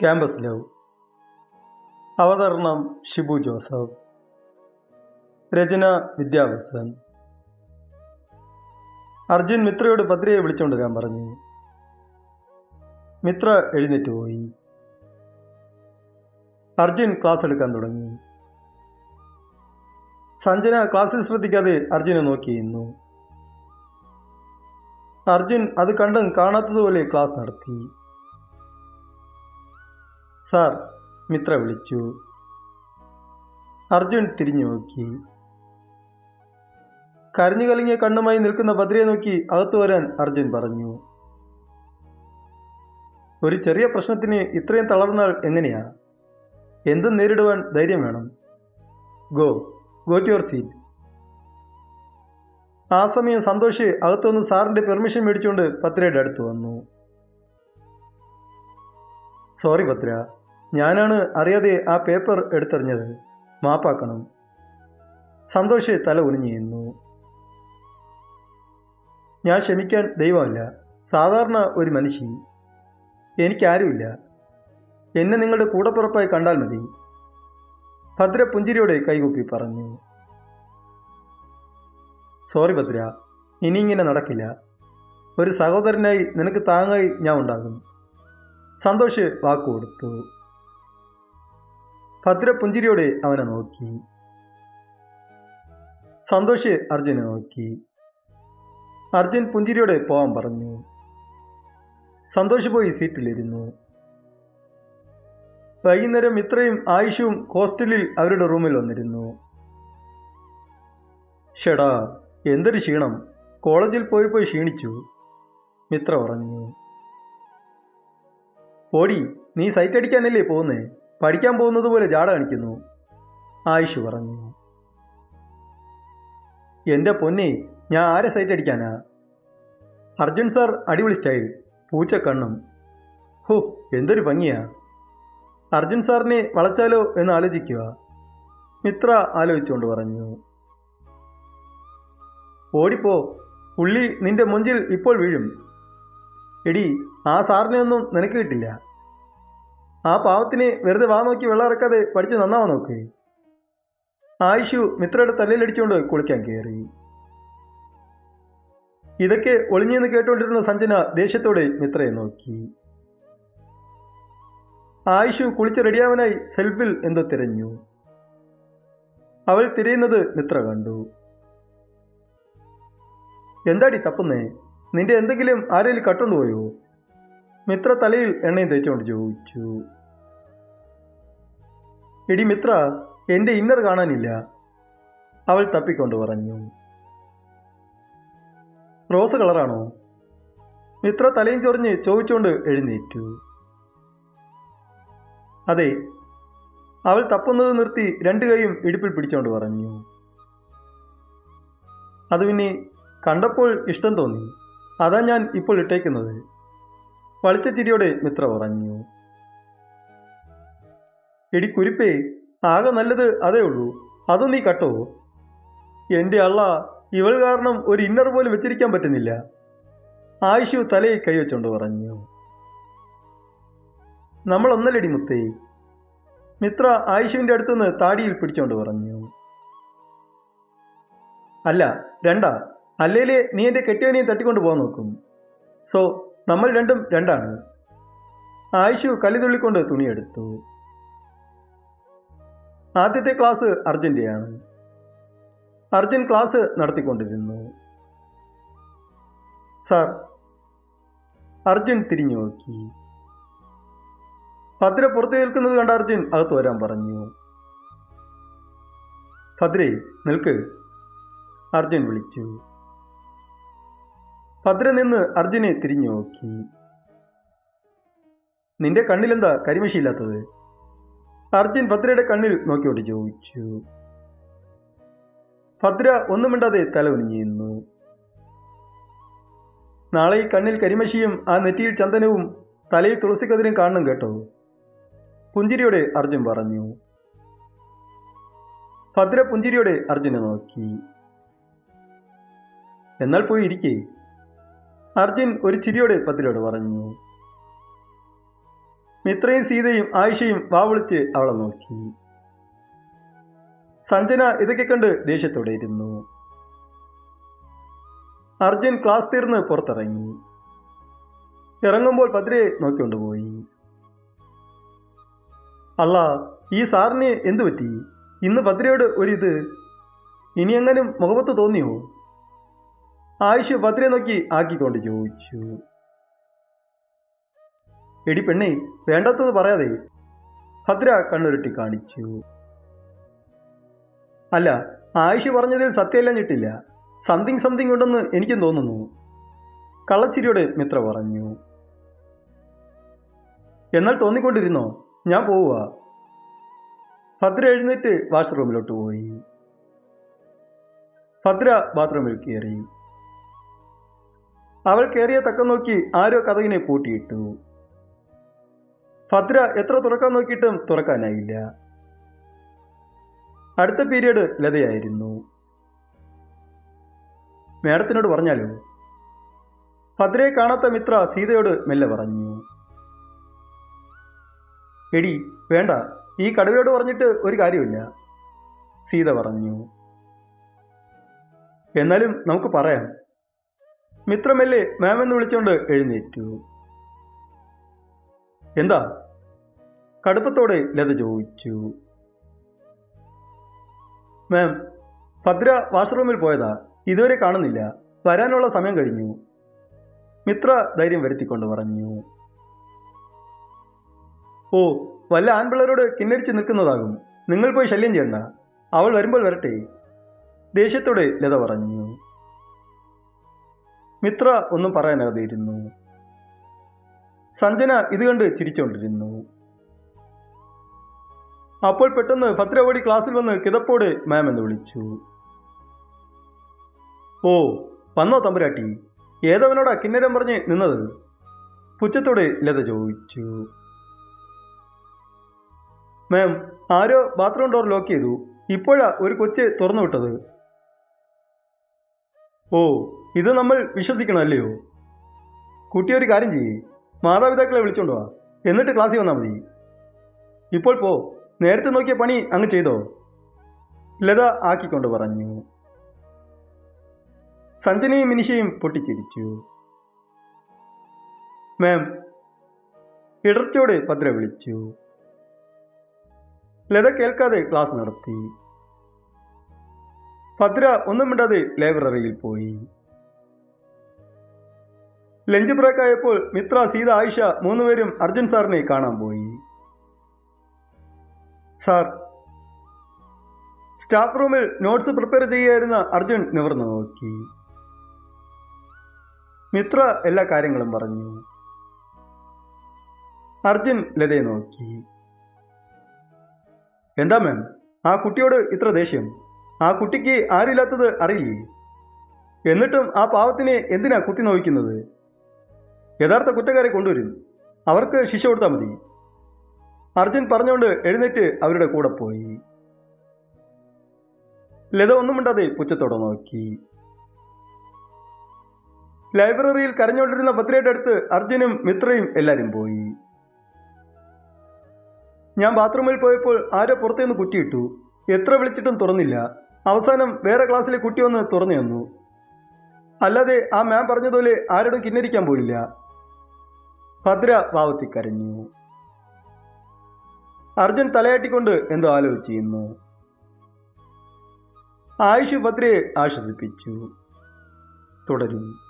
Campus love അവതരണം Shibu Joseph. രചന വിദ്യാഭസൻ അർജുൻ മിത്രയോട് പത്രികയെ വിളിച്ചുകൊണ്ട് വരാൻ പറഞ്ഞു മിത്ര എഴുന്നേറ്റ് പോയി. അർജുൻ ക്ലാസ് എടുക്കാൻ തുടങ്ങി. സഞ്ജന ക്ലാസ്സിൽ ശ്രദ്ധിക്കാതെ അർജുനെ നോക്കിയിരുന്നു അർജുൻ അത് കണ്ടും കാണാത്തതുപോലെ ക്ലാസ് നടത്തി. സാർ മിത്ര വിളിച്ചു. അർജുൻ തിരിഞ്ഞു നോക്കി. കരഞ്ഞു കലങ്ങിയ കണ്ണുമായി നിൽക്കുന്ന ഭദ്രയെ നോക്കി അകത്തു വരാൻ അർജുൻ പറഞ്ഞു. ഒരു ചെറിയ പ്രശ്നത്തിന് ഇത്രയും തളർന്നാൽ എങ്ങനെയാ? എന്തും നേരിടുവാൻ ധൈര്യം വേണം. Go go to your seat. ആ സമയം സന്തോഷ് അകത്തുനിന്ന് സാറിന്റെ പെർമിഷൻ മേടിച്ചുകൊണ്ട് പത്രയുടെ അടുത്ത് വന്നു. സോറി ഭദ്ര ഞാനാണ് അറിയാതെ ആ പേപ്പർ എടുത്തെറിഞ്ഞത്. മാപ്പാക്കണം. സന്തോഷ് തല ഉനിഞ്ഞിരുന്നു ഞാൻ ക്ഷമിക്കാൻ ദൈവമല്ല സാധാരണ ഒരു മനുഷ്യൻ. എനിക്കാരുമില്ല. എന്നെ നിങ്ങളുടെ കൂടപ്പുറപ്പായി കണ്ടാൽ മതി. ഭദ്ര പുഞ്ചിരിയോടെ കൈകൂപ്പി പറഞ്ഞു. സോറി ഭദ്ര. ഇനി ഇങ്ങനെ നടക്കില്ല. ഒരു സഹോദരനായി നിനക്ക് താങ്ങായി ഞാൻ ഉണ്ടാകും. സന്തോഷ് വാക്കു കൊടുത്തു. ഭദ്ര പുഞ്ചിരിയോടെ അവനെ നോക്കി. സന്തോഷ് അർജുനെ നോക്കി. അർജുൻ പുഞ്ചിരിയോടെ പോകാൻ പറഞ്ഞു. സന്തോഷ് പോയി സീറ്റിലിരുന്നു. വൈകുന്നേരം ഇത്രയും ആയുഷും ഹോസ്റ്റലിൽ അവരുടെ റൂമിൽ വന്നിരുന്നു. ഷെടാ എന്തൊരു ക്ഷീണം. കോളേജിൽ പോയി പോയി ക്ഷീണിച്ചു. മിത്ര പറഞ്ഞു. ഓടി നീ സൈറ്റ് അടിക്കാനല്ലേ പോകുന്നേ പഠിക്കാൻ പോകുന്നത് പോലെ ജാട കാണിക്കുന്നു. ആയിഷു പറഞ്ഞു. എന്റെ പൊന്നെ ഞാൻ ആരെ സൈറ്റ് അടിക്കാനാ? അർജുൻ സാർ അടിപൊളി സ്റ്റൈൽ പൂച്ച കണ്ണും ഹോ എന്തൊരു ഭംഗിയാ. അർജുൻ സാറിനെ വളച്ചാലോ എന്ന് ആലോചിക്കുക. മിത്ര ആലോചിച്ചുകൊണ്ട് പറഞ്ഞു. ഓടിപ്പോ പുള്ളി നിന്റെ മുഞ്ചിൽ ഇപ്പോൾ വീഴും. എടി ആ സാറിനെ ഒന്നും നിനക്ക് കിട്ടില്ല. ആ പാവത്തിന് വെറുതെ വാ നോക്കി വെള്ളം ഇറക്കാതെ പഠിച്ച് നന്നാവാൻ നോക്ക്. ആയിഷു മിത്രയുടെ തലയിലടിച്ചുകൊണ്ട് കുളിക്കാൻ കയറി. ഇതൊക്കെ ഒളിഞ്ഞെന്ന് കേട്ടുകൊണ്ടിരുന്ന സഞ്ജന ദേഷ്യത്തോടെ മിത്രയെ നോക്കി. ആയിഷു കുളിച്ച് റെഡിയാവനായി സെൽഫിൽ എന്തോ തിരഞ്ഞു. അവൾ തിരയുന്നത് മിത്ര കണ്ടു. എന്താടി തപ്പുന്നേ? നിന്റെ എന്തെങ്കിലും ആരെങ്കിലും കട്ടുകൊണ്ടുപോയോ മിത്ര തലയിൽ എണ്ണയും തേച്ചുകൊണ്ട് ചോദിച്ചു. എടി മിത്ര എന്റെ ഇന്നർ കാണാനില്ല. അവൾ തപ്പിക്കൊണ്ട് പറഞ്ഞു. റോസ് കളറാണോ? മിത്ര തലയും ചൊറിഞ്ഞ് ചോദിച്ചുകൊണ്ട് എഴുന്നേറ്റു. അതെ അവൾ തപ്പുന്നത് നിർത്തി രണ്ടു കൈയും ഇടുപ്പിൽ പിടിച്ചുകൊണ്ട് പറഞ്ഞു. അത് പിന്നെ കണ്ടപ്പോൾ ഇഷ്ടം തോന്നി. അതാ ഞാൻ ഇപ്പോൾ ഇട്ടേക്കുന്നത്. വളിച്ച ചിരിയോടെ മിത്ര പറഞ്ഞു. എടി കുരിപ്പേ ആകെ നല്ലത് അതേ ഉള്ളൂ. അതും നീ കട്ടോ? എന്റെ അള്ള ഇവൾ കാരണം ഒരു ഇന്നർ പോലും വെച്ചിരിക്കാൻ പറ്റുന്നില്ല. ആയിഷു തലയിൽ കൈവച്ചുകൊണ്ട് പറഞ്ഞു. നമ്മൾ ഒന്നല്ലടി മുത്തേ. മിത്ര ആയിഷുവിന്റെ അടുത്തുനിന്ന് താടിയിൽ പിടിച്ചുകൊണ്ട് പറഞ്ഞു. അല്ല രണ്ടാ. അല്ലേലേ നീ എന്റെ കെട്ടിയവനെയും തട്ടിക്കൊണ്ട് പോകാൻ നോക്കും. സോ നമ്മൾ രണ്ടും രണ്ടാണ്. ആയിഷു കലിതുള്ളിക്കൊണ്ട് തുണിയെടുത്തു. ആദ്യത്തെ ക്ലാസ് അർജുന്റെയാണ് അർജുൻ ക്ലാസ് നടത്തിക്കൊണ്ടിരുന്നു. സർ അർജുൻ തിരിഞ്ഞു നോക്കി. ഭദ്ര പുറത്തു നിൽക്കുന്നത് കണ്ട അർജുൻ അകത്ത് വരാൻ പറഞ്ഞു. ഭദ്രേ നിൽക്ക്. അർജുൻ വിളിച്ചു. ഭദ്ര നിന്ന് അർജുനെ തിരിഞ്ഞു നോക്കി. നിന്റെ കണ്ണിലെന്താ കരിമഷിയില്ലാത്തത് അർജുൻ ഭദ്രയുടെ കണ്ണിൽ നോക്കിയോട്ട് ചോദിച്ചു. ഭദ്ര ഒന്നും മിണ്ടാതെ തല ഉനിഞ്ഞിരുന്നു. നാളെ ഈ കണ്ണിൽ കരിമശിയും ആ നെറ്റിയിൽ ചന്ദനവും തലയിൽ തുളസിക്കതിരും കാണണം കേട്ടോ. പുഞ്ചിരിയോടെ അർജുൻ പറഞ്ഞു. ഭദ്ര പുഞ്ചിരിയോടെ അർജുനെ നോക്കി. എന്നാൽ പോയി ഇരിക്കേ. അർജുൻ ഒരു ചിരിയോടെ ഭദ്രയോട് പറഞ്ഞു. മിത്രയും സീതയും ആയിഷയും വാവിളിച്ച് അവളെ നോക്കി. സഞ്ജന ഇതൊക്കെ കണ്ട് ദേഷ്യത്തോടെ ഇരുന്നു. അർജുൻ ക്ലാസ് തീർന്ന് പുറത്തിറങ്ങി. ഇറങ്ങുമ്പോൾ ഭദ്രയെ നോക്കിക്കൊണ്ടുപോയി അല്ല ഈ സാറിന് എന്തു പറ്റി? ഇന്ന് ഭദ്രയോട് ഒരിത് ഇനി എങ്ങനും മുഖമത്ത് തോന്നിയോ? ആയുഷ് ഭദ്രയെ നോക്കി ആക്കിക്കൊണ്ട് ചോദിച്ചു. എടി പെണ്ണി വേണ്ടാത്തത് പറയാതെ. ഭദ്ര കണ്ണുരുട്ടി കാണിച്ചു. അല്ല ആയിഷ് പറഞ്ഞതിൽ സത്യമെല്ലാം സംതിങ് സംതിങ് ഉണ്ടെന്ന് എനിക്കും തോന്നുന്നു. കള്ളച്ചിരിയോട് മിത്ര പറഞ്ഞു. എന്നാൽ തോന്നിക്കൊണ്ടിരുന്നോ? ഞാൻ പോവുക ഭദ്ര എഴുന്നേറ്റ് വാഷ്റൂമിലോട്ട് പോയി. ഭദ്ര ബാത്റൂമിൽ കയറി. അവൾ കയറിയ തക്കം നോക്കി ആരോ കഥകിനെ പൂട്ടിയിട്ടു. ഭദ്ര എത്ര തുറക്കാൻ നോക്കിയിട്ടും തുറക്കാനായില്ല. അടുത്ത പീരീഡ് ലതയായിരുന്നു. മേഡത്തിനോട് പറഞ്ഞാലോ ഭദ്രയെ കാണാത്ത മിത്ര സീതയോട് മെല്ലെ പറഞ്ഞു. എടി വേണ്ട ഈ കടുവയോട് പറഞ്ഞിട്ട് ഒരു കാര്യമില്ല സീത പറഞ്ഞു. എന്നാലും നമുക്ക് പറയാം മിത്രമെല്ലെ മാം എന്ന് വിളിച്ചുകൊണ്ട് എഴുന്നേറ്റു. എന്താ? കടുപ്പത്തോടെ ലത ചോദിച്ചു. മാം ഭദ്ര വാഷ്റൂമിൽ പോയതാ. ഇതുവരെ കാണുന്നില്ല. വരാനുള്ള സമയം കഴിഞ്ഞു. മിത്ര ധൈര്യം വരുത്തിക്കൊണ്ട് പറഞ്ഞു. ഓ വല്ല ആൺപിള്ളരോട് കിന്നരിച്ച് നിൽക്കുന്നതാകും. നിങ്ങൾ പോയി ശല്യം ചെയ്യണ്ട. അവൾ വരുമ്പോൾ വരട്ടെ. ദേഷ്യത്തോടെ ലത പറഞ്ഞു. മിത്ര ഒന്നും പറയാനാകാതെയിരുന്നു സഞ്ജന ഇത് കണ്ട് ചിരിച്ചുകൊണ്ടിരുന്നു അപ്പോൾ പെട്ടെന്ന് ഭദ്ര ഓടി ക്ലാസ്സിൽ വന്ന് കിതപ്പോട് മാം എന്ന് വിളിച്ചു. ഓ വന്നോ തമ്പുരാട്ടി. ഏതവനോടാ കിന്നരം പറഞ്ഞ് നിന്നത്? പുച്ഛത്തോടെ ലത ചോദിച്ചു. മാം ആരോ ബാത്റൂം ഡോർ ലോക്ക് ചെയ്തു. ഇപ്പോഴാ ഒരു കൊച്ച് തുറന്നു വിട്ടത്. ഓ ഇത് നമ്മൾ വിശ്വസിക്കണമല്ലയോ? കുട്ടി ഒരു കാര്യം ചെയ്യേ. മാതാപിതാക്കളെ വിളിച്ചോണ്ട് എന്നിട്ട് ക്ലാസ്സിൽ വന്നാൽ മതി. ഇപ്പോൾ പോ. നേരത്തെ നോക്കിയ പണി അങ്ങ് ചെയ്തോ. ലത ആക്കിക്കൊണ്ട് പറഞ്ഞു. സഞ്ജനയും മിനിഷയും പൊട്ടിച്ചിരിച്ചു. മാം ഇടർച്ചോട് ഭദ്ര വിളിച്ചു. ലത കേൾക്കാതെ ക്ലാസ് നടത്തി ഭദ്ര ഒന്നും മിണ്ടാതെ ലൈബ്രറിയിൽ പോയി. ലഞ്ച് ബ്രേക്ക് ആയപ്പോൾ മിത്ര സീത ആയിഷ മൂന്നുപേരും അർജുൻ സാറിനെ കാണാൻ പോയി. സാർ സ്റ്റാഫ് റൂമിൽ നോട്ട്സ് പ്രിപ്പയർ ചെയ്യായിരുന്ന അർജുൻ നിവർന്നു നോക്കി. മിത്ര എല്ലാ കാര്യങ്ങളും പറഞ്ഞു. അർജുൻ ലതയെ നോക്കി. എന്താ മാം? ആ കുട്ടിയോട് ഇത്ര ദേഷ്യം? ആ കുട്ടിക്ക് ആരില്ലാത്തത് അറിയില്ലേ? എന്നിട്ടും ആ പാവത്തിനെ എന്തിനാ കുത്തി നോവിക്കുന്നത്? യഥാർത്ഥ കുറ്റക്കാരെ കൊണ്ടുവരുന്നു. അവർക്ക് ശിക്ഷ കൊടുത്താൽ മതി. അർജുൻ പറഞ്ഞുകൊണ്ട് എഴുന്നേറ്റ് അവരുടെ കൂടെ പോയി. ലത ഒന്നും മിണ്ടാതെ പുച്ഛത്തോടെ നോക്കി. ലൈബ്രറിയിൽ കരഞ്ഞുകൊണ്ടിരുന്ന ഭദ്രയുടെ അടുത്ത് അർജുനും മിത്രയും എല്ലാവരും പോയി. ഞാൻ ബാത്റൂമിൽ പോയപ്പോൾ ആരോ പുറത്തുനിന്ന് കുറ്റിയിട്ടു. എത്ര വിളിച്ചിട്ടും തുറന്നില്ല. അവസാനം വേറെ ക്ലാസ്സിലെ കുട്ടി വന്ന് തുറന്നു തന്നു. അല്ലാതെ ആ മാം പറഞ്ഞതുപോലെ ആരോടും കിന്നരിക്കാൻ പോയില്ല. ഭദ്ര വാവത്തി കരഞ്ഞു അർജുൻ തലയാട്ടിക്കൊണ്ട് എന്തോ ആലോചിച്ചിരുന്നു. ആയുഷ് ഭദ്രയെ ആശ്വസിപ്പിച്ചു. തുടരും.